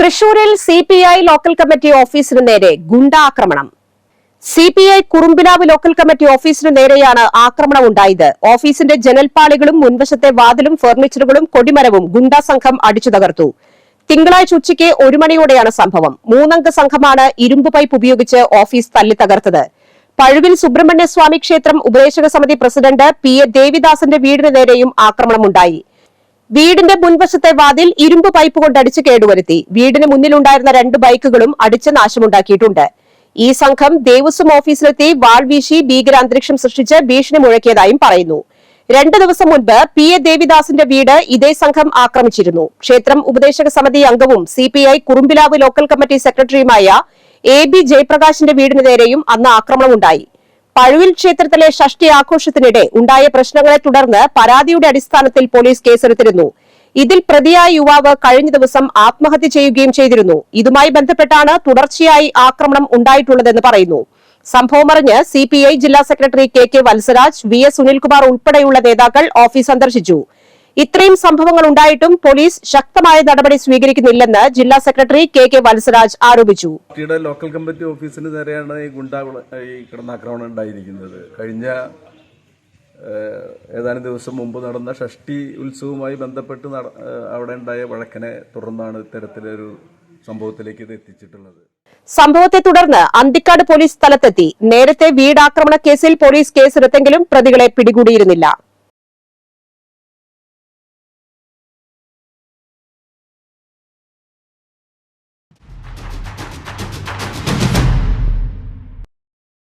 തൃശൂരിൽ C P I local committee ഓഫീസിന് നേരെ ഗുണ്ടാക്രമണം. C P I Kurumbilavu local committee ഓഫീസിന് നേരെയാണ് ആക്രമണം ഉണ്ടായത്. ഓഫീസിന്റെ ജനൽപാളികളും മുൻവശത്തെ വാതിലും ഫർണിച്ചറുകളും കൊടിമരവും ഗുണ്ടാ സംഘം അടിച്ചു തകർത്തു. തിങ്കളാഴ്ച ഉച്ചയ്ക്ക് ഒരു മണിയോടെയാണ് സംഭവം. മൂന്നംഗ സംഘമാണ് ഇരുമ്പ് പൈപ്പ് ഉപയോഗിച്ച് ഓഫീസ് തല്ലി തകർത്തത്. പഴുവിൽ സുബ്രഹ്മണ്യ സ്വാമി ക്ഷേത്രം ഉപദേശക സമിതി പ്രസിഡന്റ് പി എ ദേവിദാസന്റെ വീടിന് നേരെയും ആക്രമണമുണ്ടായി. വീടിന്റെ മുൻവശത്തെ വാതിൽ ഇരുമ്പ് പൈപ്പ് കൊണ്ട് അടിച്ച് കേടുവരുത്തി. വീടിന് മുന്നിലുണ്ടായിരുന്ന രണ്ട് ബൈക്കുകളും അടിച്ച് നാശമുണ്ടാക്കിയിട്ടുണ്ട്. ഈ സംഘം ദേവസ്വം ഓഫീസിലെത്തി വാൾ വീശി ഭീകരാന്തരീക്ഷം സൃഷ്ടിച്ച് ഭീഷണി മുഴക്കിയതായും പറയുന്നു. രണ്ട് ദിവസം മുൻപ് പി എ ദേവിദാസിന്റെ വീട് ഇതേ സംഘം ആക്രമിച്ചിരുന്നു. ക്ഷേത്രം ഉപദേശക സമിതി അംഗവും C P I Kurumbilavu local committee സെക്രട്ടറിയുമായ എ ബി ജയപ്രകാശിന്റെ വീടിന് നേരെയും അന്ന് ആക്രമണമുണ്ടായി. പഴുവിൽ ക്ഷേത്രത്തിലെ ഷഷ്ടി ആഘോഷത്തിനിടെ ഉണ്ടായ പ്രശ്നങ്ങളെ തുടർന്ന് പരാതിയുടെ അടിസ്ഥാനത്തിൽ പോലീസ് കേസെടുത്തിരുന്നു. ഇതിൽ പ്രതിയായ യുവാവ് കഴിഞ്ഞ ദിവസം ആത്മഹത്യ ചെയ്യുകയും ചെയ്തിരുന്നു. ഇതുമായി ബന്ധപ്പെട്ടാണ് തുടർച്ചയായി ആക്രമണം ഉണ്ടായിട്ടുള്ളതെന്ന് പറയുന്നു. സംഭവമറിഞ്ഞ് സി ജില്ലാ secretary K K Valsaraj V S Sunilkumar ഉൾപ്പെടെയുള്ള നേതാക്കൾ ഓഫീസ് സന്ദർശിച്ചു. ഇത്രയും സംഭവങ്ങൾ ഉണ്ടായിട്ടും പോലീസ് ശക്തമായ നടപടി സ്വീകരിക്കുന്നില്ലെന്ന് ജില്ലാ സെക്രട്ടറി കെ കെ വത്സരാജ് ആരോപിച്ചു. പാർട്ടിയുടെ ലോക്കൽ കമ്മിറ്റി ഓഫീസിന് നേരെയാണ് ഈ ഗുണ്ടാ ഈ കിടന്നാക്രമണം ഉണ്ടായിരിക്കുന്നത്. കഴിഞ്ഞ ഏതാനും ദിവസം മുമ്പ് നടന്ന ഷഷ്ടി ഉത്സവവുമായി ബന്ധപ്പെട്ട് അവിടെ ഉണ്ടായ വഴക്കിനെ തുടർന്നാണ് ഇത്തരത്തിലൊരു സംഭവത്തിലേക്ക് ഇത് എത്തിച്ചിട്ടുള്ളത്. സംഭവത്തെ തുടർന്ന് അന്തിക്കാട് പോലീസ് സ്ഥലത്തെത്തി. നേരത്തെ വീടാക്രമണ കേസിൽ പോലീസ് കേസെടുത്തെങ്കിലും പ്രതികളെ പിടികൂടിയിരുന്നില്ല.